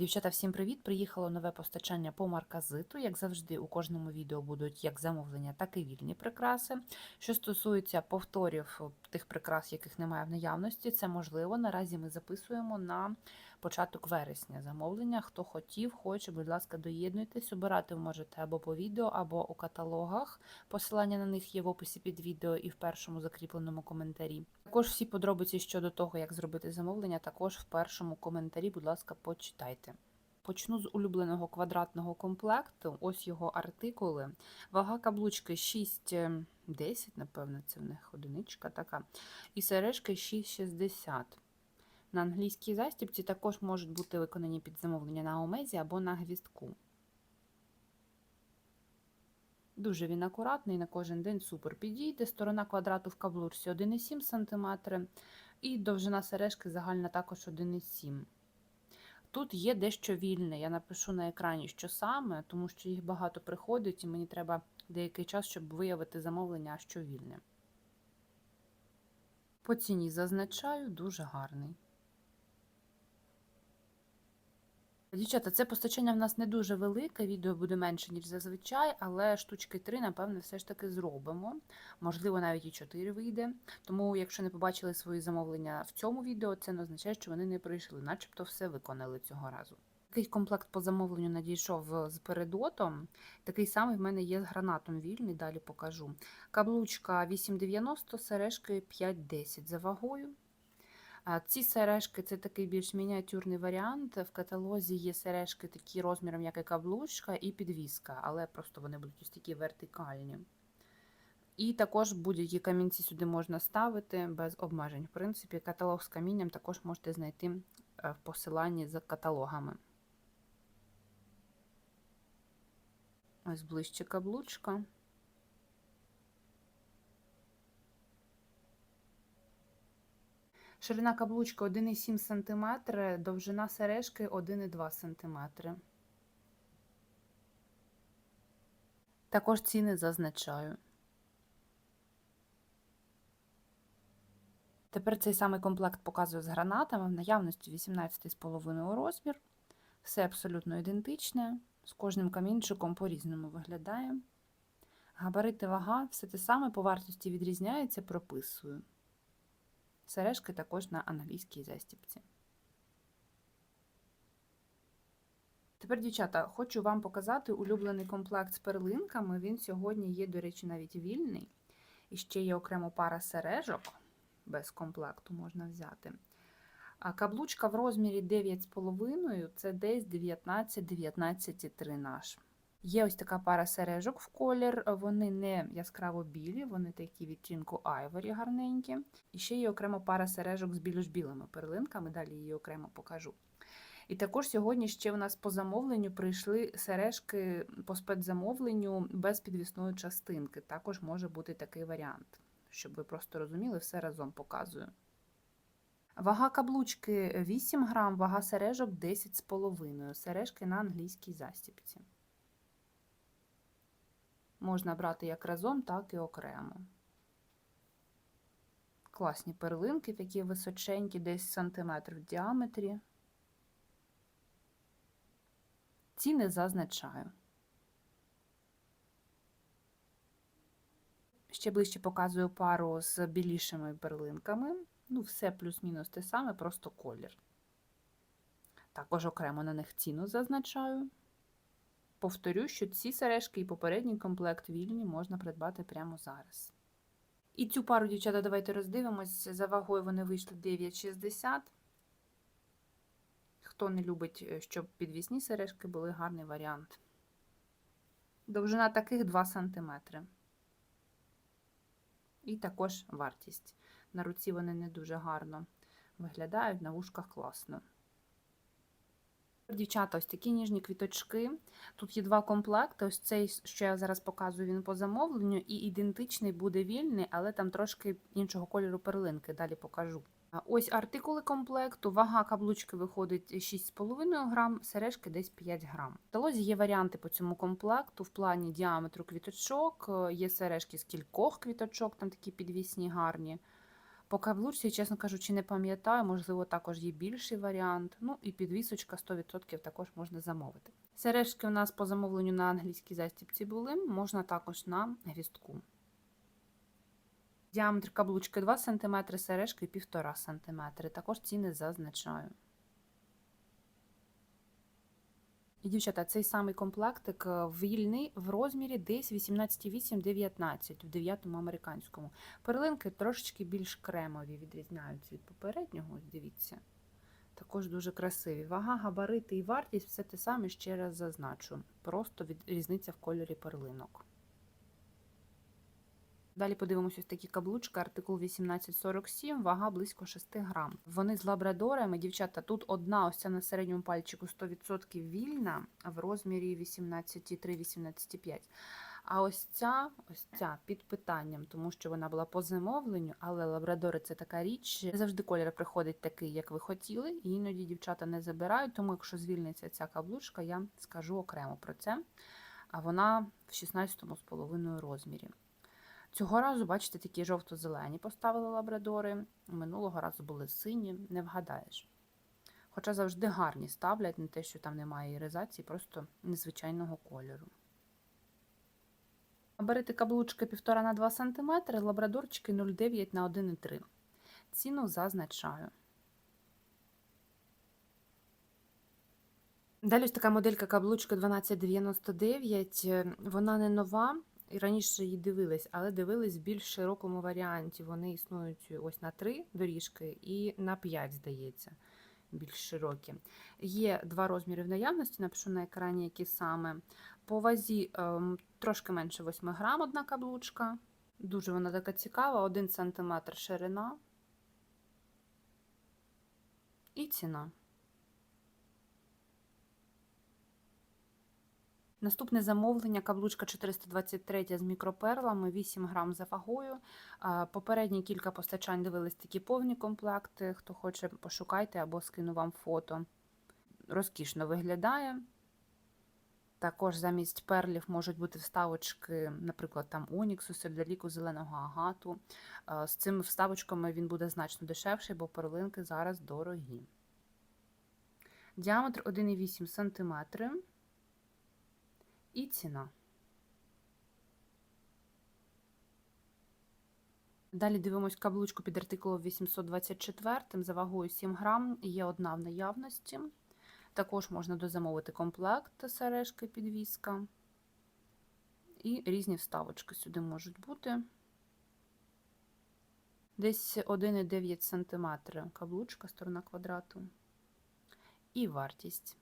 Дівчата, всім привіт! Приїхало нове постачання по марказиту. Як завжди, у кожному відео будуть як замовлення, так і вільні прикраси. Що стосується повторів тих прикрас, яких немає в наявності, це можливо. Наразі ми записуємо на початок вересня замовлення. Хто хотів, хоче, будь ласка, доєднуйтесь. Обирати можете або по відео, або у каталогах. Посилання на них є в описі під відео і в першому закріпленому коментарі. Також всі подробиці щодо того, як зробити замовлення, також в першому коментарі, будь ласка, почитайте. Почну з улюбленого квадратного комплекту. Ось його артикули. Вага каблучки 6,10, напевно, це в них одиничка така. І сережки 6,60. На англійській застібці також можуть бути виконані під замовлення на омезі або на гвіздку. Дуже він акуратний, на кожен день супер підійде. Сторона квадрату в каблурці 1,7 см, і довжина сережки загальна також 1,7 Тут є дещо вільне. Я напишу на екрані, що саме, тому що їх багато приходить, і мені треба деякий час, щоб виявити замовлення, що вільне. По ціні зазначаю, дуже гарний. Дівчата, це постачання в нас не дуже велике, відео буде менше, ніж зазвичай, але штучки 3, напевне, все ж таки зробимо. Можливо, навіть і 4 вийде. Тому, якщо не побачили свої замовлення в цьому відео, це не означає, що вони не прийшли, начебто все виконали цього разу. Такий комплект по замовленню надійшов з передотом. Такий самий в мене є з гранатом вільний, далі покажу. Каблучка 8,90, сережки 5,10 за вагою. Ці сережки це такий більш мініатюрний варіант. В каталозі є сережки такі розміром, як і каблучка, і підвіска, але просто вони будуть ось такі вертикальні. І також будь-які камінці сюди можна ставити без обмежень. В принципі, каталог з камінням також можете знайти е, в посиланні з каталогами. Ось ближче каблучка. Ширина каблучка 1,7 см, довжина сережки 1,2 см. Також ціни зазначаю. Тепер цей самий комплект показую з гранатами. В наявності 18,5 розмір. Все абсолютно ідентичне. З кожним камінчиком по-різному виглядає. Габарити вага, все те саме по вартості відрізняється, прописую. Сережки також на англійській застіпці. Тепер, дівчата, хочу вам показати улюблений комплект з перлинками. Він сьогодні є, до речі, навіть вільний. І ще є окремо пара сережок, без комплекту можна взяти. А каблучка в розмірі 9,5 це десь 19-19,3 наш. Є ось така пара сережок в колір, вони не яскраво білі, вони такі відтінку айворі гарненькі. І ще є окремо пара сережок з білож-білими перлинками, далі її окремо покажу. І також сьогодні ще у нас по замовленню прийшли сережки по спецзамовленню без підвісної частинки. Також може бути такий варіант, щоб ви просто розуміли, все разом показую. Вага каблучки 8 грам, вага сережок 10,5 сережки на англійській застіпці. Можна брати як разом, так і окремо. Класні перлинки, такі височенькі, десь сантиметр в діаметрі. Ціни зазначаю. Ще ближче показую пару з білішими перлинками. Ну, все плюс-мінус те саме, просто колір. Також окремо на них ціну зазначаю. Повторю, що ці сережки і попередній комплект вільні можна придбати прямо зараз. І цю пару, дівчата, давайте роздивимось. За вагою вони вийшли 9,60. Хто не любить, е, щоб підвісні сережки були гарний варіант. Довжина таких 2 см. І також вартість. На руці вони не дуже гарно виглядають, на вушках класно. Дівчата, ось такі ніжні квіточки. Тут є два комплекти. Ось цей, що я зараз показую, він по замовленню, і ідентичний буде вільний, але там трошки іншого кольору перлинки. Далі покажу. Ось артикули комплекту. Вага каблучки виходить 6,5 грам, сережки десь 5 грам. В талозі є варіанти по цьому комплекту в плані діаметру квіточок, є сережки з кількох квіточок, там такі підвісні гарні. По каблучці, чесно кажучи, не пам'ятаю, можливо, також є більший варіант. Ну і підвісочка 100% також можна замовити. Сережки у нас по замовленню на англійській застібці були, можна також на гвістку. Діаметр каблучки 2 см, сережки 1,5 см. Також ціни зазначаю. І, дівчата, цей самий комплектик е, вільний в розмірі десь 18,8-19 в 9 американському. Перлинки трошечки більш кремові відрізняються від попереднього, дивіться. Також дуже красиві. Вага, габарити і вартість все те саме ще раз зазначу. Просто від... різниця в кольорі перлинок. Далі подивимося ось такі каблучки, артикул 1847, вага близько 6 грам. Вони з лабрадорами, дівчата, тут одна ось ця на середньому пальчику 100% вільна в розмірі 18,3-18,5. А ось ця, ось ця під питанням, тому що вона була по замовленню, але лабрадори це така річ. Не завжди колір приходить такий, як ви хотіли, і іноді дівчата не забирають. Тому, якщо звільниться ця каблучка, я скажу окремо про це. А вона в 16,5 розмірі. Цього разу, бачите, такі жовто-зелені поставили лабрадори. Минулого разу були сині, не вгадаєш. Хоча завжди гарні ставлять, не те, що там немає іризації, просто незвичайного кольору. Берете каблучки 1,5 на 2 см, лабрадорчики 0,9 на 1,3 Ціну зазначаю. Далі ось така моделька каблучка 1299. Вона не нова. І раніше її дивились, але дивились в більш широкому варіанті. Вони існують ось на три доріжки і на 5, здається, більш широкі. Є два розміри в наявності, напишу на екрані, які саме. По вазі ем, трошки менше 8 грам одна каблучка. Дуже вона така цікава, 1 см ширина і ціна. Наступне замовлення каблучка 423 з мікроперлами, 8 грам за вагою. Попередні кілька постачань дивились такі повні комплекти. Хто хоче, пошукайте або скину вам фото. Розкішно виглядає. Також замість перлів можуть бути вставочки, наприклад, там Оніксу, сердоліку, зеленого агату. З цими вставочками він буде значно дешевший, бо перлинки зараз дорогі. Діаметр 1,8 см і ціна. Далі дивимось каблучку під артикулом 824 за вагою 7 грам, є одна в наявності. Також можна дозамовити комплект сережки підвіска. І різні вставочки сюди можуть бути. Десь 1,9 см каблучка, сторона квадрату. І вартість.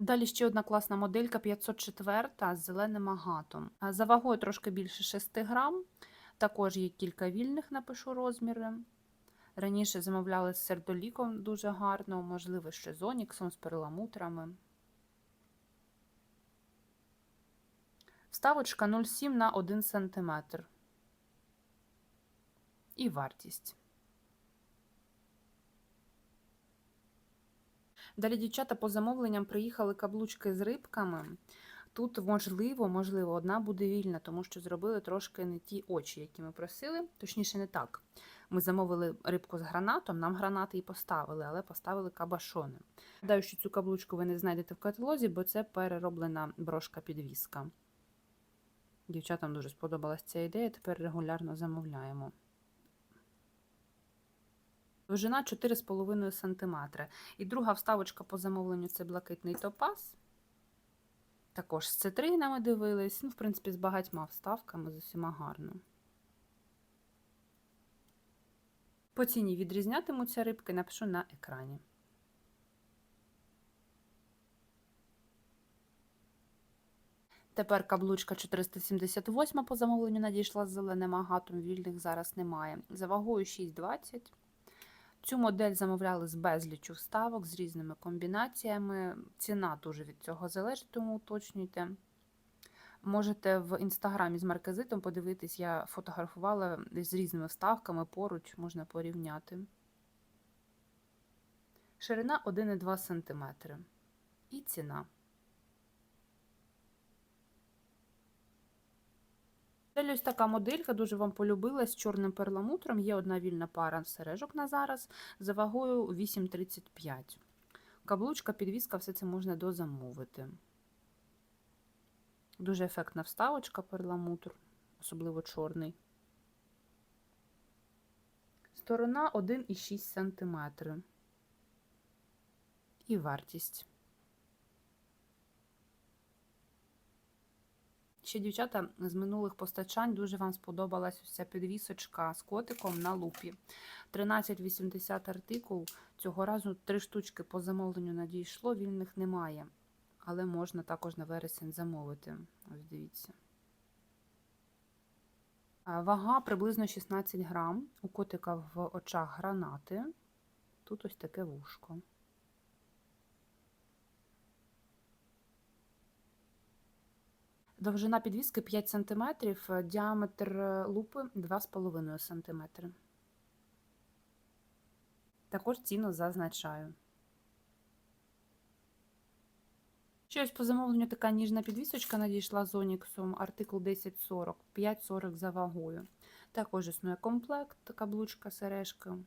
Далі ще одна класна моделька 504 з зеленим агатом. За вагою трошки більше 6 грам. Також є кілька вільних, напишу розміри. Раніше замовляли з сердоліком дуже гарно, можливо, ще з оніксом, з перламутрами. Вставочка 0,7 на 1 см. І вартість. Далі дівчата по замовленням приїхали каблучки з рибками. Тут, можливо, можливо, одна буде вільна, тому що зробили трошки не ті очі, які ми просили. Точніше, не так. Ми замовили рибку з гранатом, нам гранати і поставили, але поставили кабашони. Гадаю, що цю каблучку ви не знайдете в каталозі, бо це перероблена брошка-підвіска. Дівчатам дуже сподобалася ця ідея, тепер регулярно замовляємо. Довжина 4,5 см. І друга вставочка по замовленню це блакитний топаз. Також з цитринами дивились. Ну, в принципі, з багатьма вставками з усіма гарно. По ціні відрізнятимуться рибки, напишу на екрані. Тепер каблучка 478 по замовленню надійшла з зеленим агатом, вільних зараз немає. За вагою 6,20. Цю модель замовляли з безлічу вставок, з різними комбінаціями. Ціна дуже від цього залежить, тому уточнюйте. Можете в інстаграмі з марказитом подивитись, я фотографувала з різними вставками, поруч можна порівняти. Ширина 1,2 см. І ціна. Ось така моделька дуже вам полюбилась з чорним перламутром. Є одна вільна пара сережок на зараз за вагою 8,35. Каблучка, підвіска, все це можна дозамовити. Дуже ефектна вставочка перламутр, особливо чорний. Сторона 1,6 см. І вартість. Ще, дівчата, з минулих постачань дуже вам сподобалась ця підвісочка з котиком на лупі. 13,80 артикул. Цього разу три штучки по замовленню надійшло, вільних немає. Але можна також на вересень замовити. Ось дивіться. Вага приблизно 16 грам. У котика в очах гранати. Тут ось таке вушко. Довжина підвіски 5 см, діаметр лупи 2,5 см. Також ціну зазначаю. Щось по замовленню така ніжна підвісочка надійшла з Оніксом, артикул 1040, 5,40 за вагою. Також існує комплект, каблучка, сережка.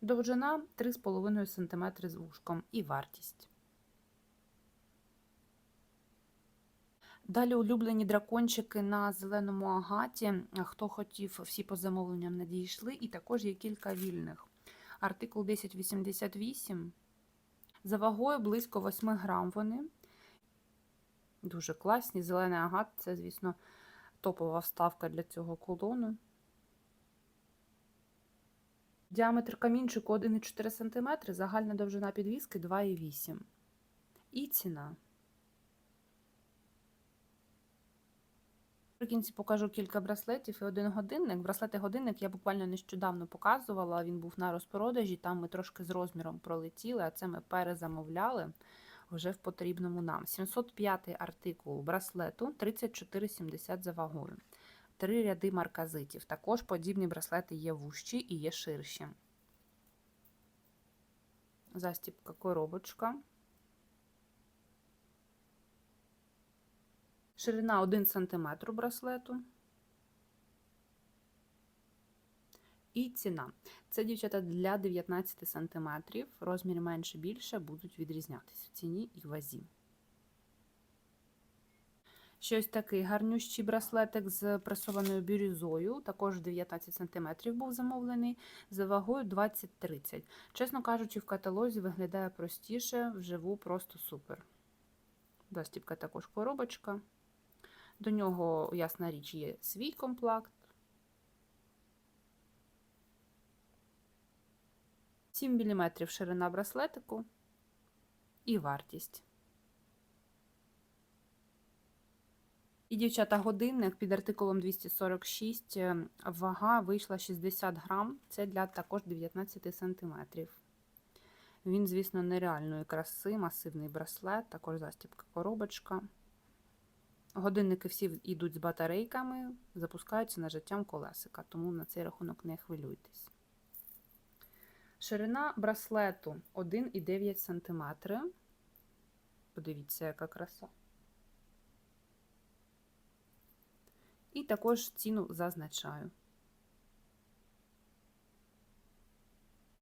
Довжина 3,5 см з вушком і вартість. Далі улюблені дракончики на зеленому агаті. Хто хотів, всі по замовленням надійшли, і також є кілька вільних. Артикул 1088. За вагою близько 8 грам вони. Дуже класні. Зелений агат це, звісно, топова вставка для цього колону. Діаметр камінчику 1,4 см, загальна довжина підвіски 2,8 І ціна. Наприкінці покажу кілька браслетів і один годинник. Браслети-годинник я буквально нещодавно показувала, він був на розпродажі, там ми трошки з розміром пролетіли, а це ми перезамовляли вже в потрібному нам. 705 артикул браслету 34,70 за вагою. Три ряди марказитів. Також подібні браслети є вущі і є ширші. Застіпка коробочка. Ширина 1 см браслету. І ціна. Це, дівчата, для 19 см. Розмір менше більше будуть відрізнятися в ціні і вазі. Щось такий гарнющий браслетик з пресованою бірюзою, також 19 см був замовлений, за вагою 20-30. Чесно кажучи, в каталозі виглядає простіше, вживу просто супер. Застіпка також коробочка. До нього, ясна річ, є свій комплект. 7 мм ширина браслетику і вартість. І, дівчата, годинник під артикулом 246, е, вага вийшла 60 грам, це для також 19 см. Він, звісно, нереальної краси, масивний браслет, також застібка коробочка. Годинники всі йдуть з батарейками, запускаються нажиттям колесика, тому на цей рахунок не хвилюйтесь. Ширина браслету 1,9 см. Подивіться, яка краса. І також ціну зазначаю.